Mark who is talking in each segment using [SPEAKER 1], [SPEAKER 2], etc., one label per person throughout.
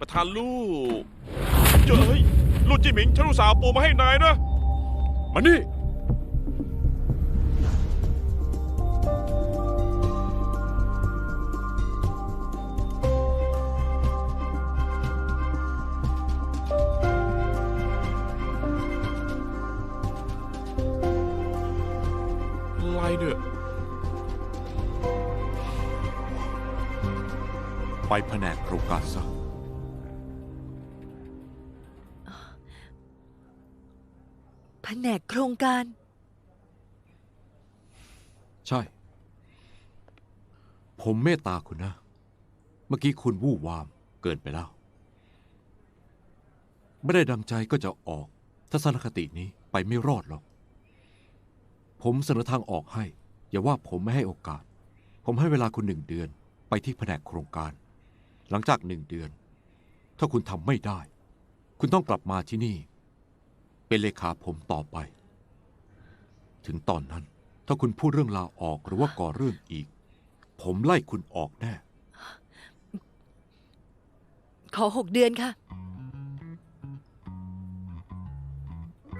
[SPEAKER 1] ประธานลู่เจ้ยลู่จิหมิงฉันอุตส่าห์เอาปูมาให้นายนะ
[SPEAKER 2] มานี่
[SPEAKER 1] อะไรเนี่ย
[SPEAKER 2] ไปแผนกโครงการซะ
[SPEAKER 3] นกโครงการ
[SPEAKER 2] ใช่ ผมเมตตาคุณนะ เมื่อกี้คุณวู่วามเกินไปแล้ว ไม่ได้ดังใจก็จะออก ทัศนคตินี้ไปไม่รอดหรอก ผมเสนอทางออกให้ อย่าว่าผมไม่ให้โอกาส ผมให้เวลาคุณหนึ่งเดือนไปที่แผนกโครงการ หลังจากหนึ่งเดือน ถ้าคุณทำไม่ได้ คุณต้องกลับมาที่นี่ เป็นเลขาผมต่อไป ถึงตอนนั้น ถ้าคุณพูดเรื่องลาออกหรือว่าก่อเรื่องอีก ผมไล่คุณออกแน่
[SPEAKER 3] ขอหกเดือนค่ะ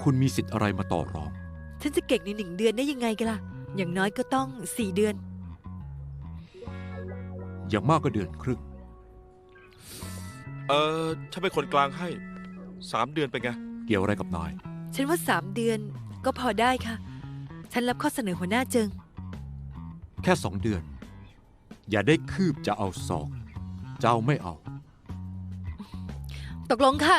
[SPEAKER 2] คุณมีสิทธิ์อะไรมาต่อรอง
[SPEAKER 3] ฉันจะเก่งในหนึ่งเดือนได้ยังไงกันล่ะ อย่างน้อยก็ต้องสี่เดือน
[SPEAKER 2] อย่างมากก็เดือนครึ่ง
[SPEAKER 1] เออฉันเป็นคนกลางให้สามเดือนเป็นไง
[SPEAKER 2] เกี่ยวอะไรกับนาย
[SPEAKER 3] ฉันว่าสามเดือนก็พอได้ค่ะ ฉันรับข้อเสนอหัวหน้าเจิง
[SPEAKER 2] แค่สองเดือน อย่าได้คืบจะเอาศอกจะเอาไม่เอา
[SPEAKER 3] ตกลงค่ะ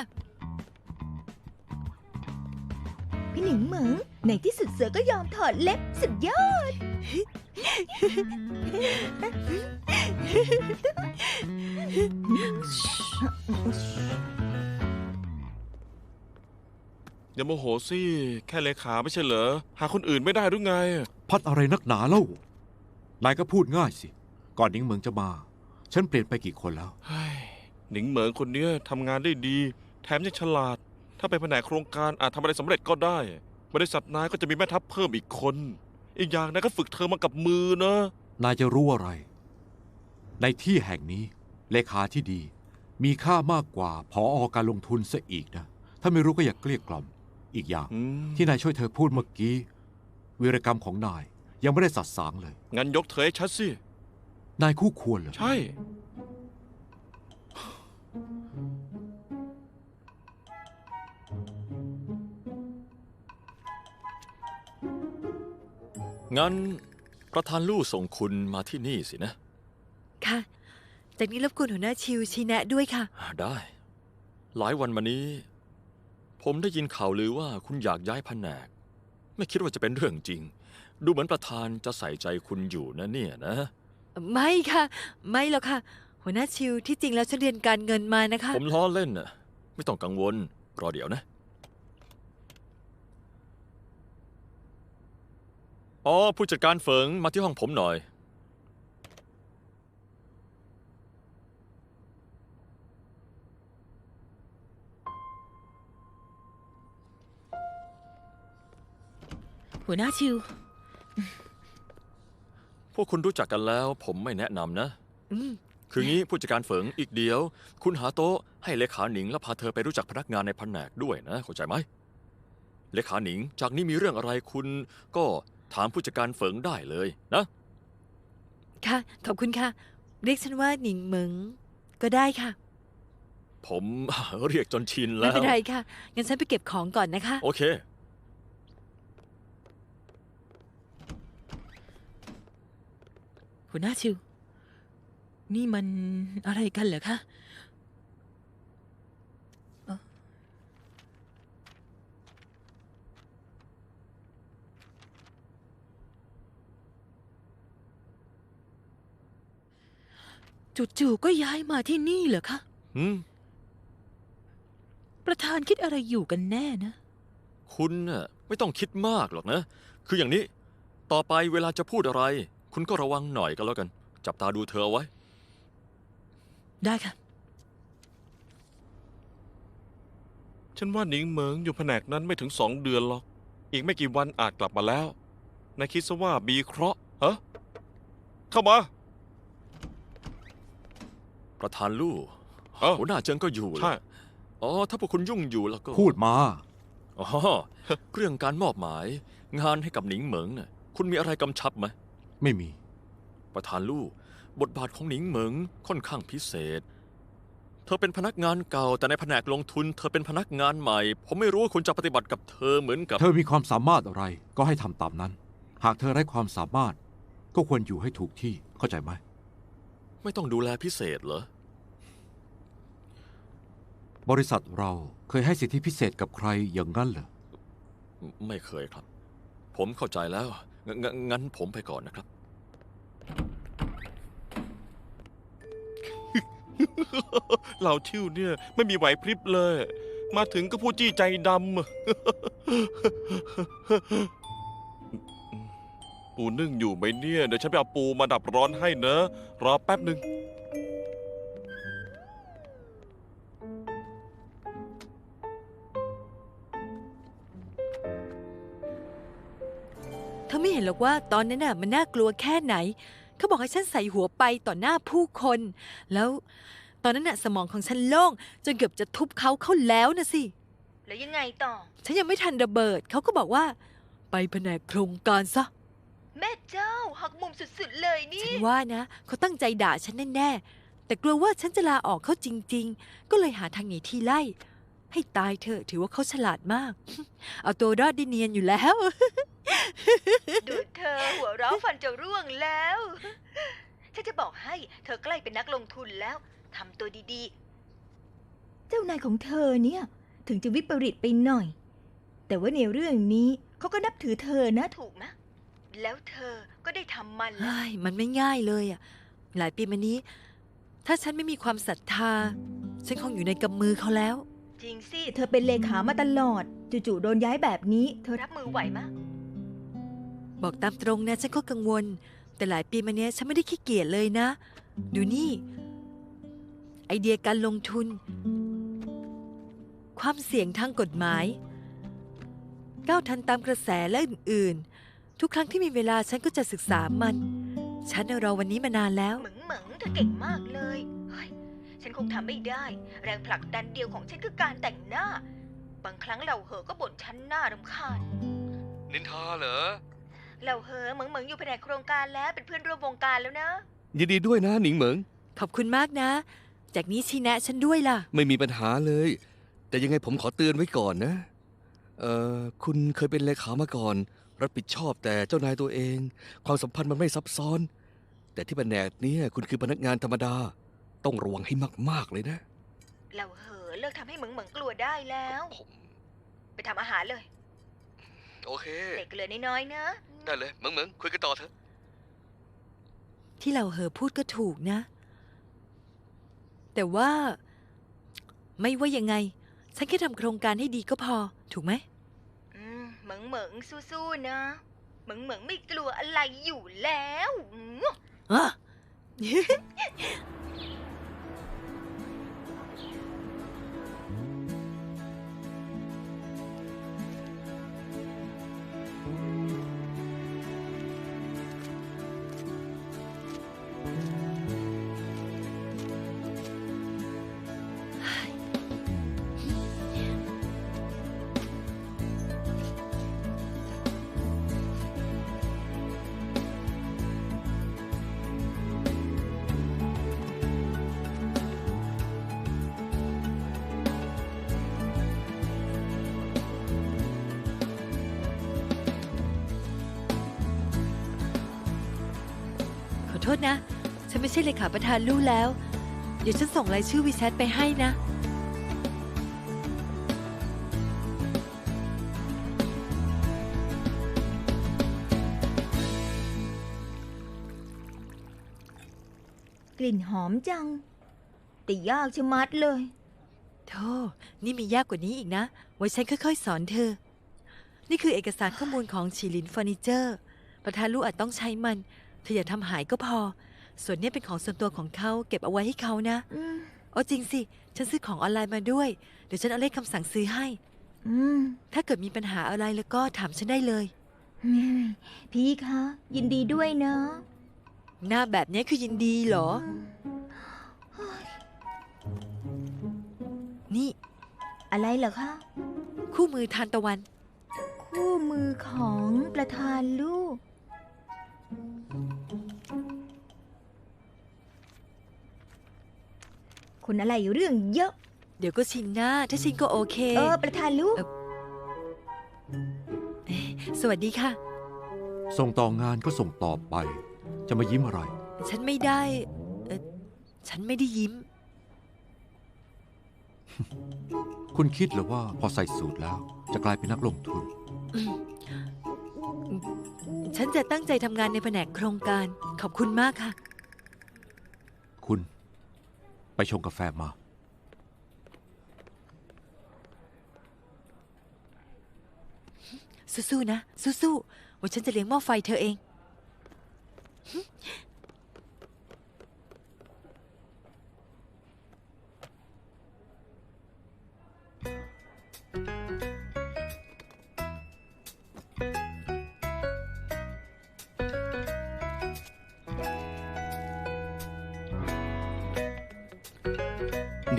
[SPEAKER 4] พี่หนิงเหมิงในที่สุดเสือก็ยอมถอดเล็บสุดยอด
[SPEAKER 1] อย่าโมโหสิแค่เลขาไม่ใช่เหรอหาคนอื่นไม่ได้หรือไง
[SPEAKER 2] พัดอะไรนักหนาเล่า นายก็พูดง่ายสิ ก่อนนิ้งเหมืองจะมา ฉันเปลี่ยนไปกี่คนแล้ว
[SPEAKER 1] เฮ้ยหนิงเหมิงคนเนี้ยทำงานได้ดี แถมยังฉลาด ถ้าไปแผนกโครงการอาจทำอะไรสำเร็จก็ได้ บริษัทนายก็จะมีแม่ทัพเพิ่มอีกคน อีกอย่างนายก็ฝึกเธอมากับมือนะ
[SPEAKER 2] นายจะรู้อะไร ในที่แห่งนี้ เลขาที่ดี มีค่ามากกว่าพออการลงทุนซะอีกนะ ถ้าไม่รู้ก็อย่าเกลี้ยกล่อม อีกอย่าง
[SPEAKER 1] อืม
[SPEAKER 2] ที่นายช่วยเธอพูดเมื่อกี้วีรกรรมของนายยังไม่ได้สัดสางเลย
[SPEAKER 1] งั้นยกเธอให้ชัดสิ
[SPEAKER 2] นายคู่ควรเหรอ
[SPEAKER 1] ใช่
[SPEAKER 5] งั้นประธานลู่ส่งคุณมาที่นี่สินะ
[SPEAKER 3] ค่ะ จากนี้รบกวนหัวหน้าชิวชี้แนะด้วยค่ะ
[SPEAKER 5] ได้ หลายวันมานี้ ผมได้ยินข่าวลือว่าคุณอยากย้ายแผนก ไม่คิดว่าจะเป็นเรื่องจริง ดูเหมือนประธานจะใส่ใจคุณอยู่นะเนี่ยนะ
[SPEAKER 3] ไม่ค่ะ ไม่หรอกค่ะ หัวหน้าชิวที่จริงแล้วฉันเรียนการเงินมานะคะ
[SPEAKER 5] ผมล้อเล่นน่ะ ไม่ต้องกังวล รอเดี๋ยวนะ อ๋อผู้จัดการเฟิงมาที่ห้องผมหน่อย
[SPEAKER 6] หัวหน้าชิว
[SPEAKER 5] พวกคุณรู้จักกันแล้ว ผมไม่แนะนำนะ
[SPEAKER 3] อืม
[SPEAKER 5] คืองี้ผู้จัดการเฟิงอีกเดียว คุณหาโต๊ะให้เลขาหนิงแล้วพาเธอไปรู้จักพนักงานในแผนกด้วยนะเข้าใจไหมเลขาหนิง จากนี้มีเรื่องอะไรคุณก็ถามผู้จัดการเฟิงได้เลยนะ
[SPEAKER 3] ค่ะ ขอบคุณค่ะ เรียกฉันว่าหนิงเหมิง ก็ได้ค่ะ
[SPEAKER 5] ผม เรียกจนชิน
[SPEAKER 3] ไม่
[SPEAKER 5] แล้ว
[SPEAKER 3] เป็นไรค่ะ งั้นฉันไปเก็บของก่อนนะคะ
[SPEAKER 5] โอเค
[SPEAKER 6] หัวหน้าชิว นี่มันอะไรกันเหรอคะเอ่อจู่ๆก็ย้ายมาที่นี่เหรอคะ
[SPEAKER 5] อืม
[SPEAKER 6] ประธานคิดอะไรอยู่กันแน่นะ
[SPEAKER 5] คุณน่ะไม่ต้องคิดมากหรอกนะ คืออย่างนี้ ต่อไปเวลาจะพูดอะไร คุณก็ระวังหน่อยก็แล้วกัน จับตาดูเธอเอาไว้
[SPEAKER 6] ได้ค่ะ
[SPEAKER 1] ฉันว่าหนิงเหมิงอยู่แผนกนั้นไม่ถึงสองเดือนหรอก อีกไม่กี่วันอาจกลับมาแล้ว นายคิดซะว่ามีเคราะห์ฮะเข้ามา
[SPEAKER 5] ประธานลู่
[SPEAKER 1] เออ
[SPEAKER 5] หัวหน้าเจิงก็อยู่เหรอ
[SPEAKER 1] ใช่
[SPEAKER 5] อ๋อ ถ้าพวกคุณยุ่งอยู่แล้วก็
[SPEAKER 2] พูดมา
[SPEAKER 5] อ๋อ เรื่องการมอบหมาย งานให้กับหนิงเหมิงน่ะคุณมีอะไรกำชับไหม
[SPEAKER 2] ไม่มี
[SPEAKER 5] ประธานลู่บทบาทของหนิงเหมิงค่อนข้างพิเศษ เธอเป็นพนักงานเก่า แต่ในแผนกลงทุน เธอเป็นพนักงานใหม่ ผมไม่รู้ว่าคุณจะปฏิบัติกับเธอเหมือนกับ
[SPEAKER 2] เธอมีความสามารถอะไรก็ให้ทำตามนั้น หากเธอไร้ความสามารถ ก็ควรอยู่ให้ถูกที่เข้าใจไหม
[SPEAKER 5] ไม่ต้องดูแลพิเศษเหรอ
[SPEAKER 2] บริษัทเราเคยให้สิทธิพิเศษกับใครอย่างนั้นเหรอ
[SPEAKER 5] ไม่เคยครับ ผมเข้าใจแล้ว งงงั้นผมไปก่อนนะครับ
[SPEAKER 1] เราชิ่วเนี่ย ไม่มีไหวพริบเลย มาถึงก็พูดจี้ใจดำ ปูนึ่งอยู่ไหมเนี่ย เดี๋ยวฉันไปเอาปูมาดับร้อนให้เนอะ รอแป๊บหนึ่ง
[SPEAKER 3] ว่าตอนนั้นน่ะมันน่ากลัวแค่ไหน เขาบอกให้ฉันใส่หัวไปต่อหน้าผู้คน แล้วตอนนั้นน่ะสมองของฉันโล่งจนเกือบจะทุบเขาเข้าแล้วนะสิ
[SPEAKER 4] แล้วยังไงต่อ
[SPEAKER 3] ฉันยังไม่ทันระเบิด เขาก็บอกว่า ไปแผนกโครงการซะ
[SPEAKER 4] แม่เจ้าหักมุมสุดๆเลยนี่
[SPEAKER 3] ฉันว่านะ เขาตั้งใจด่าฉันแน่ๆ แต่กลัวว่าฉันจะลาออกเขาจริง ๆ ก็เลยหาทางหนีที่ไล่ ให้ตายเถอะถือว่าเขาฉลาดมาก เอาตัวรอดได้เนียนอยู่แล้ว
[SPEAKER 4] ดูเธอหัวเราะฟันจะร่วงแล้ว ฉันจะบอกให้เธอใกล้เป็นนักลงทุนแล้วทำตัวดีๆ เจ้านายของเธอเนี่ย ถึงจะวิปริตไปหน่อย แต่ว่าในเรื่องนี้เขาก็นับถือเธอนะถูกไหมแล้วเธอก็ได้ทำมันแล้ว
[SPEAKER 3] เฮ้ยมันไม่ง่ายเลยอะ หลายปีมานี้ ถ้าฉันไม่มีความศรัทธา ฉันคงอยู่ในกำมือเขาแล้ว
[SPEAKER 4] จริงสิ เธอเป็นเลขามาตลอด จู่ๆโดนย้ายแบบนี้ เธอรับมือไหวมะ
[SPEAKER 3] บอกตามตรงนะฉันก็กังวล แต่หลายปีมาเนี้ยฉันไม่ได้ขี้เกียจเลยนะ ดูนี่ ไอเดียการลงทุน ความเสี่ยงทางกฎหมาย ก้าวทันตามกระแสและอื่นๆ ทุกครั้งที่มีเวลาฉันก็จะศึกษามัน ฉันน่ะรอวันนี้มานานแล้ว
[SPEAKER 4] เหมึงเหมึงเธอเก่งมากเลยเฮ้ยฉันคงทำไม่ได้ แรงผลักดันเดียวของฉันคือการแต่งหน้า บางครั้งเหล่าเหอก็บ่นฉันหน้ารำคาญ
[SPEAKER 7] นินทาเหรอ
[SPEAKER 4] เหล่าเหอเหมึงเหมึงอยู่แผนกโครงการแล้วเป็นเพื่อนร่วมวงการแล้วนะ
[SPEAKER 7] ยินดีด้วยนะหนิงเหมิง
[SPEAKER 3] ขอบคุณมากนะ จากนี้ชี้แนะฉันด้วยล่ะ
[SPEAKER 7] ไม่มีปัญหาเลย แต่ยังไงผมขอเตือนไว้ก่อนนะ เอ่อ คุณเคยเป็นเลขามาก่อน รับผิดชอบแต่เจ้านายตัวเอง ความสัมพันธ์มันไม่ซับซ้อน แต่ที่แผนกเนี้คุณคือพนักงานธรรมดา ต้องระวังให้มากๆเลยนะ
[SPEAKER 4] เหล่าเหอเลิกทำให้เหมึงเหมึงกลัวได้แล้ว
[SPEAKER 7] ผม
[SPEAKER 4] ไปทำอาหารเลย
[SPEAKER 7] โอเค
[SPEAKER 4] เด็กเหลือน้อยๆนะ
[SPEAKER 7] ได้เลยเหมิงเหมิงคุยกันต่อเถอะ
[SPEAKER 3] ที่เราเหอพูดก็ถูกนะ แต่ว่า ไม่ว่ายังไง ฉันแค่ทำโครงการให้ดีก็พอ ถูกไหม
[SPEAKER 4] อืมเหมึงเหมึงสู้ๆนะ เหมึงเหมึงไม่กลัวอะไรอยู่แล้วอืม
[SPEAKER 3] อะ ช่เลขาประธานลู่แล้ว เดี๋ยวฉันส่งรายชื่อวีแชทไปให้นะ
[SPEAKER 4] กลิ่นหอมจัง แต่ยากชะมัดเลย
[SPEAKER 3] โธ่นี่มียากกว่านี้อีกนะ ไว้ฉันค่อยๆ สอนเธอ นี่คือเอกสารข้อมูลของฉีลินเฟอร์นิเจอร์ ประธานลูกอาจต้องใช้มัน เธออย่าทำหายก็พอ ส่วนเนี้ยเป็นของส่วนตัวของเขาเก็บเอาไว้ให้เขานะ
[SPEAKER 4] อืม
[SPEAKER 3] เอาจริงสิ ฉันซื้อของออนไลน์มาด้วย เดี๋ยวฉันเอาเลขคำสั่งซื้อให้
[SPEAKER 4] อืม
[SPEAKER 3] ถ้าเกิดมีปัญหาอะไรแล้วก็ถามฉันได้เลย
[SPEAKER 4] พี่คะ ยินดีด้วยนะ
[SPEAKER 3] หน้าแบบนี้คือยินดีเหรอ
[SPEAKER 4] เหรอคะ
[SPEAKER 3] คู่มือทานตะวัน
[SPEAKER 4] คู่มือของประธานลูก คุณอะไรอยู่เรื่องเยอะ
[SPEAKER 3] เดี๋ยวก็ชินหน้าถ้าชินก็โอเค
[SPEAKER 4] เออ ประธานลูก
[SPEAKER 3] สวัสดีค่ะ
[SPEAKER 2] ส่งต่องานก็ส่งต่อไป จะมายิ้มอะไร
[SPEAKER 3] ฉันไม่ได้เอ่อฉันไม่ได้ยิ้ม
[SPEAKER 2] คุณคิดเหรือว่าพอใส่สูตรแล้ว จะกลายเป็นนักลงทุน
[SPEAKER 3] ฉันจะตั้งใจทำงานในแผนกโครงการ ขอบคุณมากค่ะ
[SPEAKER 2] คุณ ไปชงกาแฟมา
[SPEAKER 3] สู้ๆนะ สู้ๆว่าฉันจะเลี้ยงหม้อไฟเธอเอง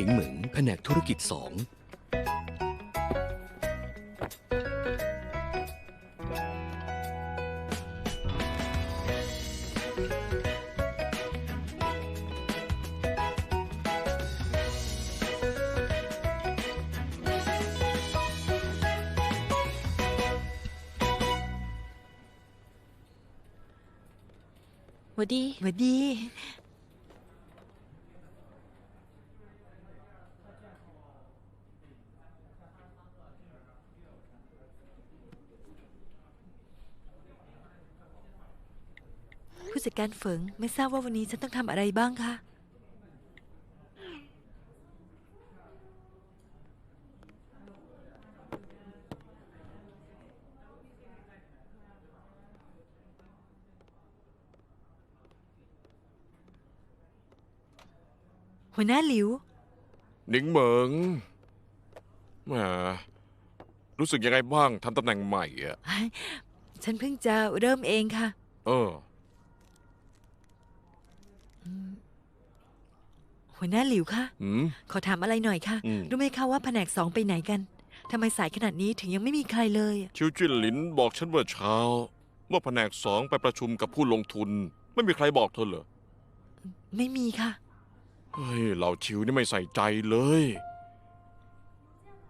[SPEAKER 7] นิงเหมิงแผนกธุรกิจสอง
[SPEAKER 3] ผู้จัดการเฟิงไม่ทราบว่าวันนี้ฉันต้องทำอะไรบ้างคะหัวหน้าหลิว
[SPEAKER 1] หนิงเหมิงแหมรู้สึกยังไงบ้างทำตำแหน่งใหม่อะ
[SPEAKER 3] ฉันเพิ่งจะเริ่มเองค่ะ
[SPEAKER 1] เออ
[SPEAKER 3] หัวหน้าหลิวคะ
[SPEAKER 1] หืม
[SPEAKER 3] ขอถามอะไรหน่อยค่ะ
[SPEAKER 1] อืม
[SPEAKER 3] รู้ไหมคะว่าแผนกสองไปไหนกันทำไมสายขนาดนี้ถึงยังไม่มีใครเลยอะ
[SPEAKER 1] ชิวจิ้นหลินบอกฉันเมื่อเช้า ว่าแผนกสองไปประชุมกับผู้ลงทุน ไม่มีใครบอกเธอเหรอ
[SPEAKER 3] ไม่มีค่ะ
[SPEAKER 1] เฮ้ยเหล่าชิวนี่ไม่ใส่ใจเลย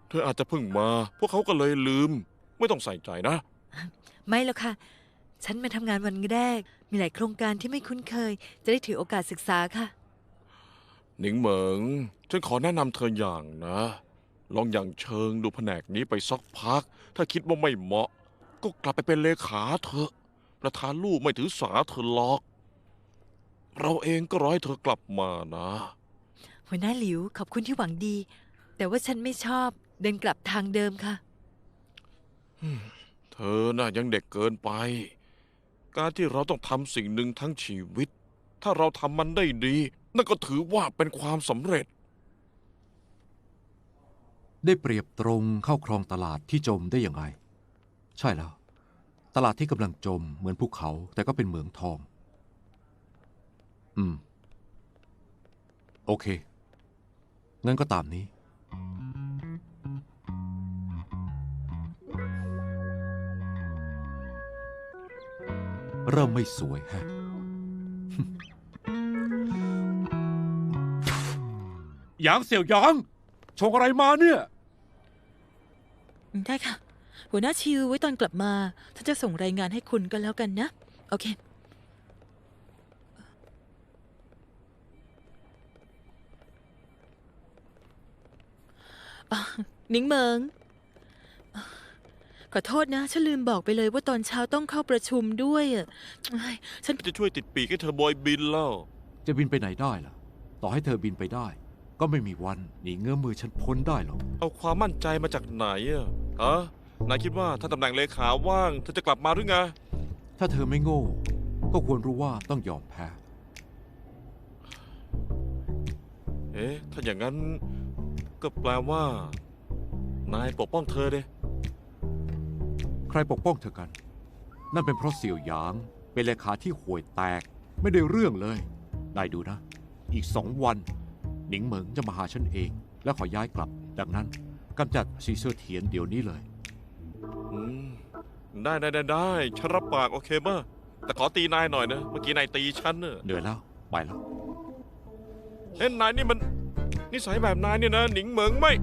[SPEAKER 1] เธออาจจะเพิ่งมา พวกเขาก็เลยลืม ไม่ต้องใส่ใจนะ
[SPEAKER 3] ไม่หรอกค่ะ ฉันมาทำงานวันแรก มีหลายโครงการที่ไม่คุ้นเคย จะได้ถือโอกาสศึกษาค่ะ
[SPEAKER 1] หนิงเหมิงฉันขอแนะนำเธออย่างนะ ลองอย่างเชิงดูแผนกนี้ไปสักพัก ถ้าคิดว่าไม่เหมาะ ก็กลับไปเป็นเลขาเถอะประธานลูกไม่ถือสาเธอหรอก เราเองก็ร้อยเธอกลับมานะ
[SPEAKER 3] หัวหน้าหลิวขอบคุณที่หวังดี แต่ว่าฉันไม่ชอบเดินกลับทางเดิมค่ะ
[SPEAKER 1] เธอน่ะยังเด็กเกินไป การที่เราต้องทำสิ่งหนึ่งทั้งชีวิต ถ้าเราทำมันได้ดี นั่นก็ถือว่าเป็นความสำเร็จ
[SPEAKER 2] ได้เปรียบตรงเข้าครองตลาดที่จมได้อย่างไร ใช่แล้ว ตลาดที่กำลังจมเหมือนภูเขาแต่ก็เป็นเหมืองทอง อืม โอเค งั้นก็ตามนี้ เริ่มไม่สวยแฮะ หยางเสี่ยวหยางชงอะไรมาเนี่ย
[SPEAKER 6] ได้ค่ะ หัวหน้าชิวไว้ตอนกลับมาฉันจะส่งรายงานให้คุณก็แล้วกันนะ โอเคอะหนิงเหมิงอะขอโทษนะ ฉันลืมบอกไปเลยว่าตอนเช้าต้องเข้าประชุมด้วยอะเอ้ยฉัน
[SPEAKER 1] จะช่วยติดปีกให้เธอบอยบินแล้ว
[SPEAKER 2] จะบินไปไหนได้ล่ะ ต่อให้เธอบินไปได้ ก็ไม่มีวันหนีเงื้อมือฉันพ้นได้หรอก
[SPEAKER 1] เอาความมั่นใจมาจากไหนอะฮะนายคิดว่าถ้าตำแหน่งเลขาว่างเธอจะกลับมาหรือไง
[SPEAKER 2] ถ้าเธอไม่โง่ ก็ควรรู้ว่าต้องยอมแพ้
[SPEAKER 1] เอ๊ะ ถ้าอย่างนั้นก็แปลว่า นายปกป้องเธอเด้
[SPEAKER 2] ใครปกป้องเธอกัน นั่นเป็นเพราะเสี่ยวหยาง เป็นเลขาที่ห่วยแตก ไม่ได้เรื่องเลยได้ดูนะ อีกสองวัน หนิงเหมิงจะมาหาฉันเอง และขอย้ายกลับ ดังนั้นกำจัดซีเซอร์เทียนเดี๋ยวนี้เลย
[SPEAKER 1] อืมได้ได้ได้ได้ฉันรับปากโอเคป่ะแต่ขอตีนายหน่อยนะ เมื่อกี้นายตีฉันเนอะ
[SPEAKER 2] เหนื่อยแล้ว ไปแล้ว
[SPEAKER 1] เอ้ยนายนี่มัน นิสัยแบบนายเนี่ยนะ หนิงเหมิงไม่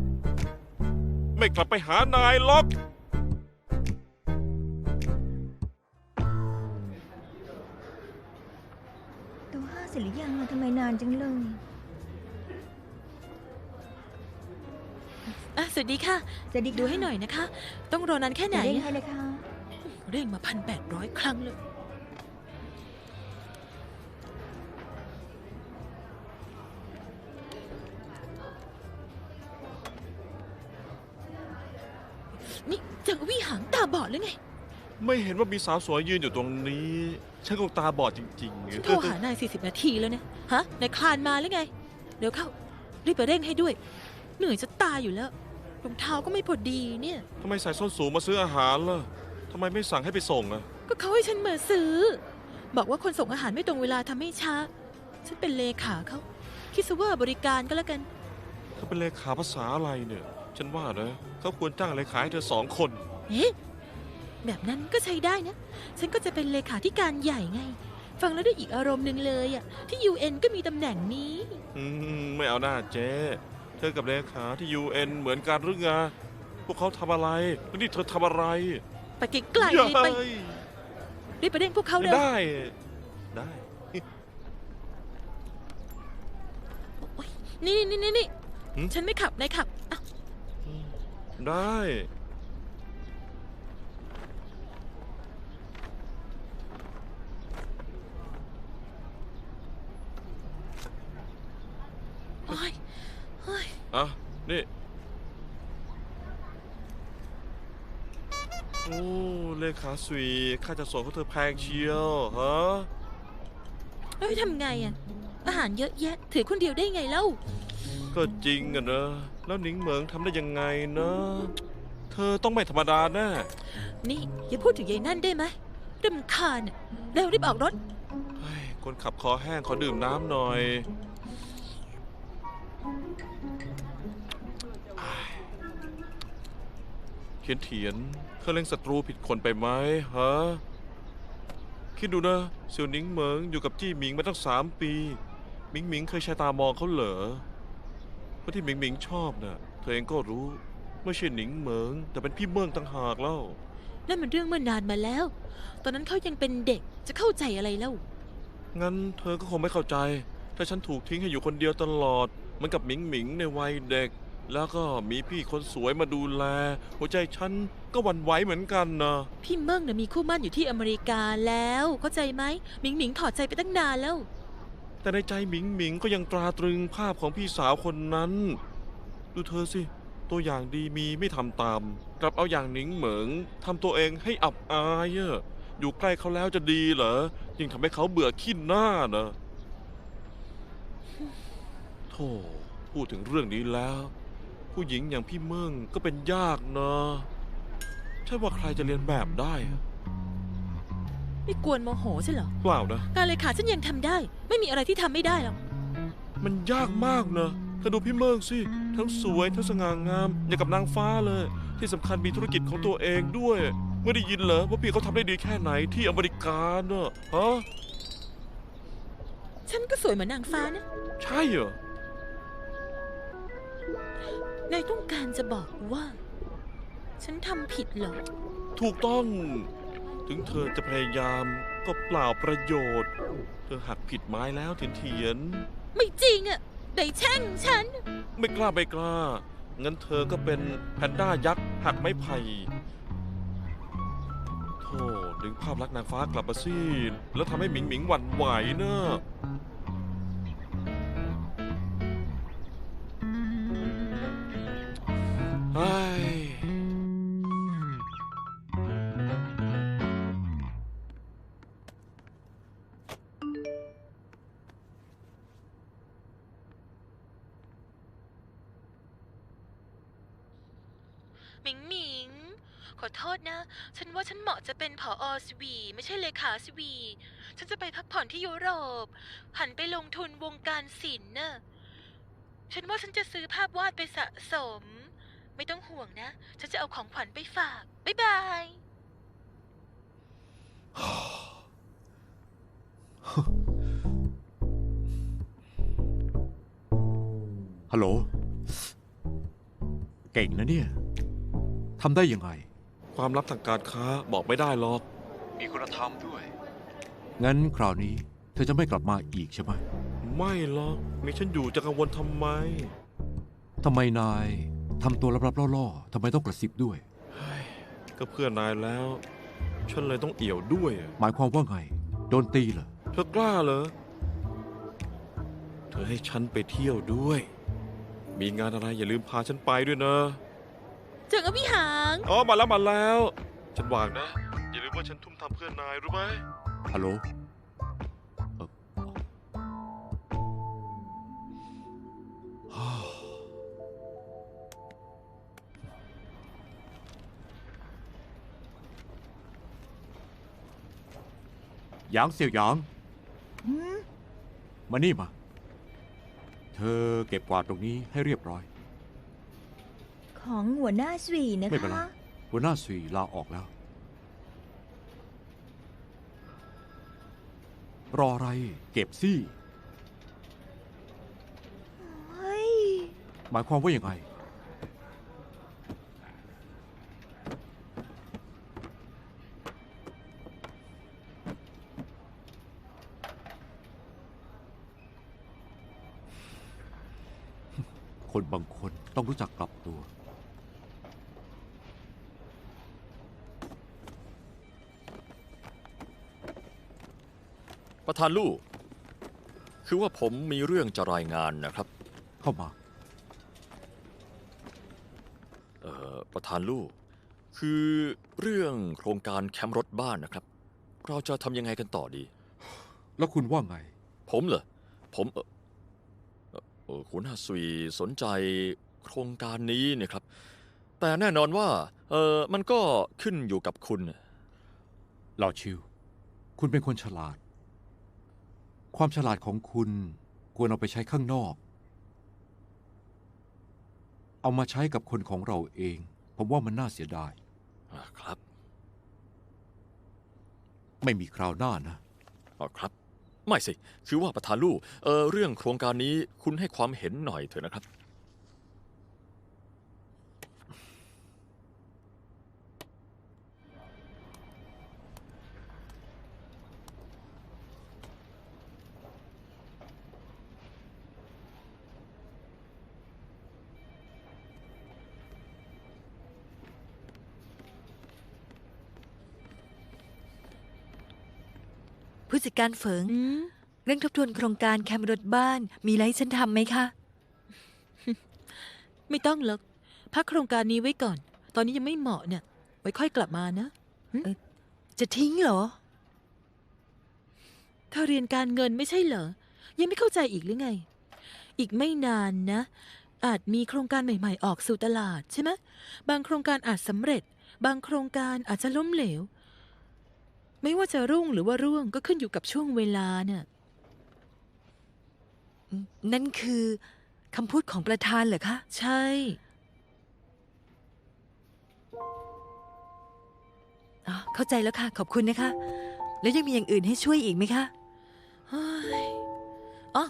[SPEAKER 1] ไม่กลับไปหานายหรอก
[SPEAKER 4] ตัวห้าเสร็จหรือยังอะทำไมนานจังเลย
[SPEAKER 6] อะสวัสดีค่ะ
[SPEAKER 4] จะดี
[SPEAKER 6] ดูให้หน่อยนะคะ ต้องรอนานแค่ไหน
[SPEAKER 4] เร่ง
[SPEAKER 6] อะ
[SPEAKER 4] ให้เลยค่ะ
[SPEAKER 6] เร่งมาพันแปดร้อยครั้งเลย นี่จังวี่หางตาบอดหรือไง
[SPEAKER 1] ไม่เห็นว่ามีสาวสวยยืนอยู่ตรงนี้ฉันคงตาบอดจริง
[SPEAKER 6] ฉันโทรหานาย40นาทีแล้วนะฮะ นายคลานมาหรือไง เดี๋ยวเข้า รีบไปเร่งให้ด้วย เหนื่อยจะตายอยู่แล้ว รองเท้าก็ไม่พอดีเนี่ย
[SPEAKER 1] ทำไมใส่ส้นสูงมาซื้ออาหารล่ะทำไมไม่สั่งให้ไปส่งอะ
[SPEAKER 6] ก็เขาให้ฉันมาซื้อ บอกว่าคนส่งอาหารไม่ตรงเวลาทำให้ช้า ฉันเป็นเลขาเขาคิดซะว่าบริการก็แล้วกัน
[SPEAKER 1] เธอเป็นเลขาภาษาอะไรเนี่ย ฉันว่านะเขาควรจ้างเลขาให้เธอสองคน
[SPEAKER 6] เอ๊ะแบบนั้นก็ใช้ได้นะ ฉันก็จะเป็นเลขาธิการใหญ่ไง ฟังแล้วได้อีกอารมณ์หนึ่งเลยอะที่ UN ก็มีตำแหน่งนี้
[SPEAKER 1] อืม ไม่เอาหน้าเจ๊ เธอกับเลขาที่ UN เหมือนกันหรือไงพวกเขาทำอะไรแล้วนี่เธอทำอะไร
[SPEAKER 6] ไปไกลๆเลยไป
[SPEAKER 1] เย้ย
[SPEAKER 6] รีบไปเร่งพวกเขาเลย
[SPEAKER 1] ได้ได้
[SPEAKER 6] นี่นี่นี่นี่
[SPEAKER 1] หืม
[SPEAKER 6] ฉันไม่ขับนายขับอะ
[SPEAKER 1] ได้
[SPEAKER 6] โอ้ยเฮ้ย
[SPEAKER 1] อะนี่ โอ้ เลขาสวีค่าจะส่งเขาเธอแพงเชียวฮะ
[SPEAKER 6] เฮ้ยทำไงอะอาหารเยอะแยะ ถือคนเดียวได้ไงเล่า
[SPEAKER 1] ก็จริงอะนะ แล้วหนิงเหมิงทำได้ยังไงนะ เธอต้องไม่ธรรมดาแน่
[SPEAKER 6] นี่อย่าพูดถึงยายนั่นได้ไหมรำคาญอะเร็วรีบออกรถ
[SPEAKER 1] เฮ้ยคนขับคอแห้งขอดื่มน้ำหน่อย ขียนเถียนเธอเล็งศัตรูผิดคนไปไหมฮะ คิดดูนะเสี่ยวหนิงเหมิงอยู่กับจี้หมิงมาตั้งสามปี หมิงหมิงเคยใช้ตามองเขาเหรอคนที่หมิงหมิงชอบน่ะ เธอเองก็รู้ ไม่ใช่หนิงเหมิง แต่เป็นพี่เมืองต่างหากเล่า
[SPEAKER 6] นั่นมันเรื่องเมื่อนานมาแล้ว ตอนนั้นเขายังเป็นเด็กจะเข้าใจอะไรเล่า
[SPEAKER 1] งั้นเธอก็คงไม่เข้าใจ ถ้าฉันถูกทิ้งให้อยู่คนเดียวตลอดเหมือนกับหมิงหมิงในวัยเด็ก แล้วก็มีพี่คนสวยมาดูแล หัวใจฉันก็หวั่นไหวเหมือนกันนะ
[SPEAKER 6] พี่เมิ่งน่ะมีคู่มั่นอยู่ที่อเมริกาแล้ว เข้าใจไหมหมิงหมิงถอดใจไปตั้งนานแล้ว
[SPEAKER 1] แต่ในใจหมิงหมิงก็ยังตราตรึงภาพของพี่สาวคนนั้น ดูเธอสิ ตัวอย่างดีมีไม่ทำตาม กลับเอาอย่างหนิงเหมิงทำตัวเองให้อับอายอะอยู่ใกล้เขาแล้วจะดีเหรอยิ่งทำให้เขาเบื่อขี้หน้านะโธ่พูดถึงเรื่องนี้แล้ว ผู้หญิงอย่างพี่เมิ่งก็เป็นยากนะใช่ว่าใครจะเรียนแบบได้อะ
[SPEAKER 6] ไม่กวนโมโหใช่เหรอ
[SPEAKER 1] เปล่านะ
[SPEAKER 6] การเลขาฉันยังทำได้ ไม่มีอะไรที่ทำไม่ได้หรอก
[SPEAKER 1] มันยากมากนะเธอดูพี่เมิงสิ ทั้งสวยทั้งสง่างาม อย่างกับนางฟ้าเลย ที่สำคัญมีธุรกิจของตัวเองด้วย ไม่ได้ยินเหรอว่าพี่เขาทำได้ดีแค่ไหนที่อเมริกาเนอะฮะ
[SPEAKER 6] ฉันก็สวยเหมือนนางฟ้านะ
[SPEAKER 1] ใช่เหรอ
[SPEAKER 6] นายต้องการจะบอกว่า ฉันทำผิดเหรอ
[SPEAKER 1] ถูกต้อง ถึงเธอจะพยายามก็เปล่าประโยชน์ เธอหักผิดไม้แล้วเถียนเถียน
[SPEAKER 6] ไม่จริงอะไดแช่งฉัน
[SPEAKER 1] ๆไม่กล้าไม่กล้า งั้นเธอก็เป็นแพนด้ายักษ์หักไม้ไผ่โธ่ดึงภาพลักษณ์นางฟ้ากลับมาสิแล้วทำให้หมิงหมิงหวั่นไหวเนอะ
[SPEAKER 6] ออสวี ไม่ใช่เลขาสวี ฉันจะไปพักผ่อนที่ยุโรป หันไปลงทุนวงการศิลป์น่ะฉันว่าฉันจะซื้อภาพวาดไปสะสม ไม่ต้องห่วงนะ ฉันจะเอาของขวัญไปฝาก บ๊ายบาย
[SPEAKER 2] ฮัลโหล เก่งนะเนี่ย ทำได้ยังไง
[SPEAKER 1] ความลับทางการค้าบอกไม่ได้หรอก
[SPEAKER 2] มีคุณธรรมด้วย งั้นคราวนี้เธอจะไม่กลับมาอีกใช่ไหม
[SPEAKER 1] ไม่หรอก มีฉันอยู่จะกังวลทำไม
[SPEAKER 2] ทำไมนายทำตัวลับๆล่อๆทำไมต้องกระซิบด้วย
[SPEAKER 1] ก็เพื่อนนายแล้ว ฉันเลยต้องเอี่ยวด้วยอะ
[SPEAKER 2] หมายความว่าไง โดนตีเหรอ
[SPEAKER 1] เธอกล้าเหรอ เธอให้ฉันไปเที่ยวด้วย มีงานอะไรอย่าลืมพาฉันไปด้วยนะ
[SPEAKER 6] เจังอภิหาง
[SPEAKER 1] อ๋อมาแล้วมาแล้ว ฉันวางนะ อย่าลืมว่าฉันทุ่มทำเพื่อนนายรู้ไหม
[SPEAKER 2] ฮัลโหลเอ่อหยางเสี่ยวหยางมานี่มา เธอเก็บกวาดตรงนี้ให้เรียบร้อย
[SPEAKER 4] ของหัวหน้าสวีนะ
[SPEAKER 2] ไม่เป็นไร
[SPEAKER 4] คะ
[SPEAKER 2] หัวหน้าสุยลาออกแล้ว รออะไร เก็บสิ
[SPEAKER 4] เฮ้ย
[SPEAKER 2] หมายความว่าอย่างไง
[SPEAKER 5] ธานลู่คือว่าผมมีเรื่องจะรายงานนะครับ
[SPEAKER 2] เข้ามา
[SPEAKER 5] เอ่อประธานลู่คือเรื่องโครงการแคมป์รถบ้านนะครับ เราจะทำยังไงกันต่อดี
[SPEAKER 2] แล้วคุณว่าไง
[SPEAKER 5] ผมเหรอ ผมเออเอ่อเออคุณอาสุยสนใจโครงการนี้เนี่ยครับ แต่แน่นอนว่าเออมันก็ขึ้นอยู่กับคุณ
[SPEAKER 2] หล่อชิว คุณเป็นคนฉลาด ความฉลาดของคุณควรเอาไปใช้ข้างนอก เอามาใช้กับคนของเราเอง ผมว่ามันน่าเสียดาย
[SPEAKER 5] อ่าครับ
[SPEAKER 2] ไม่มีคราวหน้านะ
[SPEAKER 5] อ๋อครับ ไม่สิ คือว่าประธานลู่เออเรื่องโครงการนี้คุณให้ความเห็นหน่อยเถอะนะครับ
[SPEAKER 3] ผู้จัดการเฟิง
[SPEAKER 6] อืม
[SPEAKER 3] เรื่องทบทวนโครงการแคมป์รถบ้านมีอะไรให้ฉันทำไหมคะ
[SPEAKER 6] ไม่ต้องหรอกพักโครงการนี้ไว้ก่อน ตอนนี้ยังไม่เหมาะเนี่ย ไว้ค่อยกลับมานะ
[SPEAKER 3] จะทิ้งเหรอ
[SPEAKER 6] เธอเรียนการเงินไม่ใช่เหรอ ยังไม่เข้าใจอีกหรือไง อีกไม่นานนะ อาจมีโครงการใหม่ ๆ ออกสู่ตลาดใช่ไหมบางโครงการอาจสำเร็จ บางโครงการอาจจะล้มเหลว ไม่ว่าจะรุ่งหรือว่าร่วงก็ขึ้นอยู่กับช่วงเวลาเนี่ย
[SPEAKER 3] นั่นคือคำพูดของประธานเหรอคะ
[SPEAKER 6] ใช่
[SPEAKER 3] อ๋อ เข้าใจแล้วค่ะ ขอบคุณนะคะ แล้วยังมีอย่างอื่นให้ช่วยอีกไหมคะ
[SPEAKER 6] เฮ้ยอ๋อ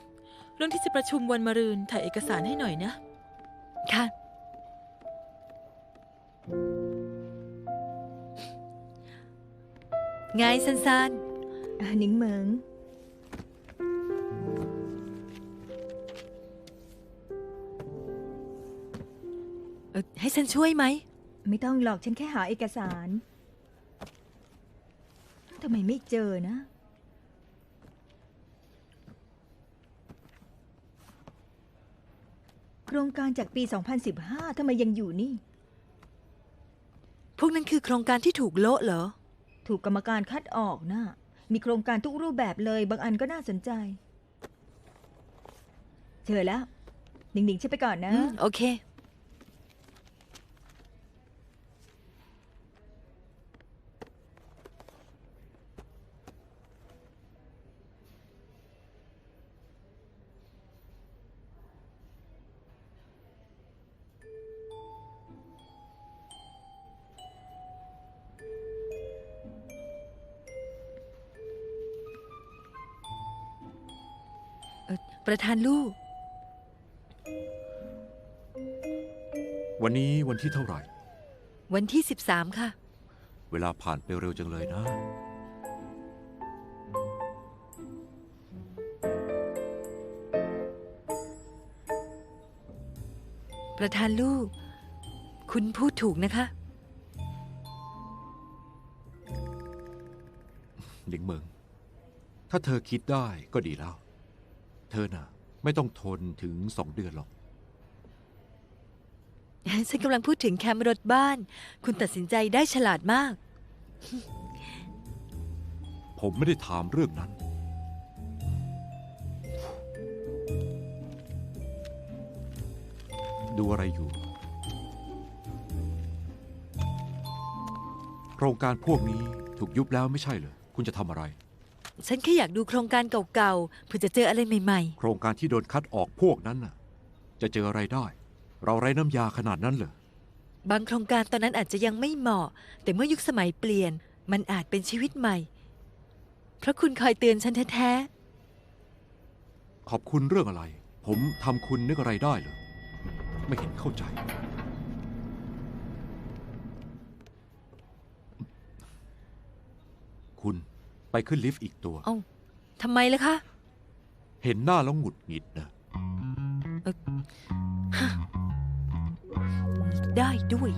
[SPEAKER 6] เรื่องที่จะประชุมวันมะรืนถ่ายเอกสารให้หน่อยนะ
[SPEAKER 3] ค่ะ ไงซันซาน
[SPEAKER 4] อ่าหนิงเหมิง
[SPEAKER 3] เอ่อให้ฉันช่วยไหม
[SPEAKER 4] ไม่ต้องหรอกฉันแค่หาเอกสาร ทำไมไม่เจอนะ โครงการจากปี 2015 ทำไมยังอยู่นี่
[SPEAKER 3] พวกนั้นคือโครงการที่ถูกโละเหรอ
[SPEAKER 4] ถูกกรรมการคัดออกนะ มีโครงการทุกรูปแบบเลย บางอันก็น่าสนใจเจอแล้วหนิงๆฉันไปก่อนนะ
[SPEAKER 3] อืมโอเค ประธานลู่
[SPEAKER 2] วันนี้วันที่เท่าไหร่
[SPEAKER 3] วันที่ 13 ค่ะ
[SPEAKER 2] เวลาผ่านไปเร็วจังเลยนะ
[SPEAKER 3] ประธานลู่คุณพูดถูกนะคะ
[SPEAKER 2] หลิงเหมิงถ้าเธอคิดได้ก็ดีแล้ว เธอน่ะ ไม่ต้องทนถึงสองเดือนหรอก
[SPEAKER 3] ฉันกำลังพูดถึงแคมป์รถบ้าน คุณตัดสินใจได้ฉลาดมาก
[SPEAKER 2] ผมไม่ได้ถามเรื่องนั้น ดูอะไรอยู่ โครงการพวกนี้ถูกยุบแล้วไม่ใช่เหรอ คุณจะทำอะไร
[SPEAKER 3] ฉันแค่อยากดูโครงการเก่าๆเพื่อจะเจออะไรใหม่
[SPEAKER 2] โครงการที่โดนคัดออกพวกนั้นน่ะ จะเจออะไรได้ เราไร้น้ำยาขนาดนั้นเหรอ
[SPEAKER 3] ๆ บางโครงการตอนนั้นอาจจะยังไม่เหมาะ แต่เมื่อยุคสมัยเปลี่ยน มันอาจเป็นชีวิตใหม่ เพราะคุณคอยเตือนฉันแท้
[SPEAKER 2] ขอบคุณเรื่องอะไร ผมทำคุณนึกอะไรได้เหรอ ไม่เห็นเข้าใจ คุณ ไปขึ้นลิฟต์อีกตัว
[SPEAKER 3] ๆเอ้าทำไมล่ะคะ
[SPEAKER 2] เห็นหน้าแล้วหงุดหงิดนะ
[SPEAKER 3] ได้ด้วย